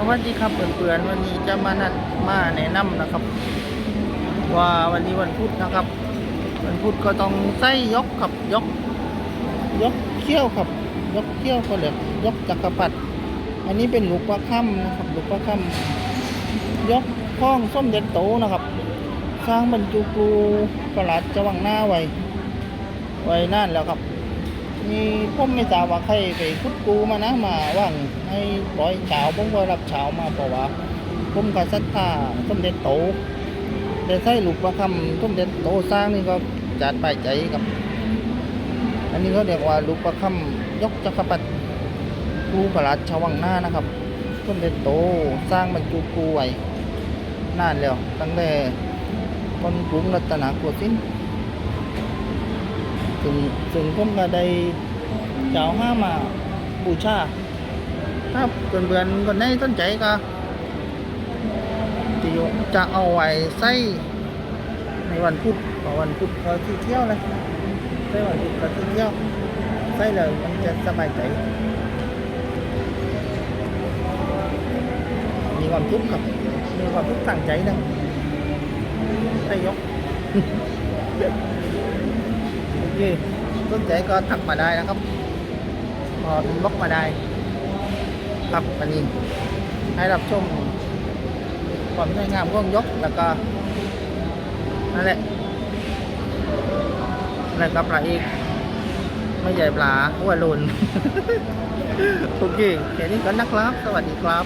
สวัสดีครับเพื่อนๆวันนี้จะมานัดมาแนะนำนะครับ ว่าวันนี้วันพุธนะครับ วันพุธก็ต้องใส่ยกครับยก ยกเขี้ยวครับ ยกเขี้ยวก็เลยยกจักรพรรดิอันนี้เป็นลูกประค่ำนะครับลูกประค่ำยกข้องส้มเด็ดโตนะครับ สร้างบรรจุกรูประหลัดจะวังหน้าไว้ไว้นั่นแล้วครับ มีผมไม่ทราบว่าใครไปคุดกูมานะมาว่างให้ปล่อยเฉาผมก็รับเฉามาเพราะว่าผมกับศรัทธาสมเด็จโตแต่ใส่ลูกประคำสมเด็จโตสร้างนี่ก็จัดไปใจกับ อันนี้เขาเรียกว่าลูกประคำยกจักรพรรดิกูประหลัดชาววังหน้านะครับสมเด็จโตสร้างบรรจุกูไว้นานแล้วตั้งแต่คนกรุงรัตนโกสินทร์ ถึงถึงผมก็ได้เจ้าห้ามาบูชา ถ้าเพื่อนๆคนไหนสนใจก็จะจะเอาไว้ใส่ในวันพุธเพราะวันพุธก็ที่เที่ยวเลยใส่วันพุธก็ที่เที่ยวใส่เลยมันจะสบายใจมีความทุกข์ครับมีความทุกข์ตั้งใจนะใส่ยก โอเคสนใจก็ทักมาได้นะครับพออินบ็อกมาได้ครับวันนี้ให้รับชมความสวยงามของยกแล้วก็นั่นแหละอะไรกับปลาอีก ไม่ใหญ่ปลาอ้วนลุนโอเคแค่นี้ก่อนนะครับ สวัสดีครับ